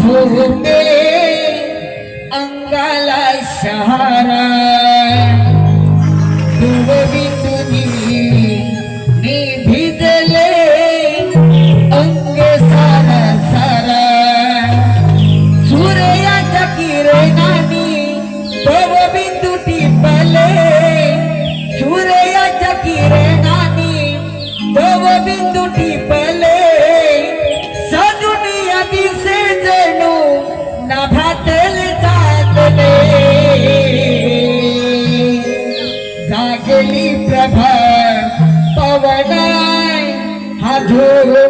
झोपे अंगाला सहारा डुबवी तुझी मी भिजले अंग सारा सारा. सूर्याच्या किरणानी भवबिंदू टिपले सूर्याच्या किरणानी भवबिंदू टिपले Diego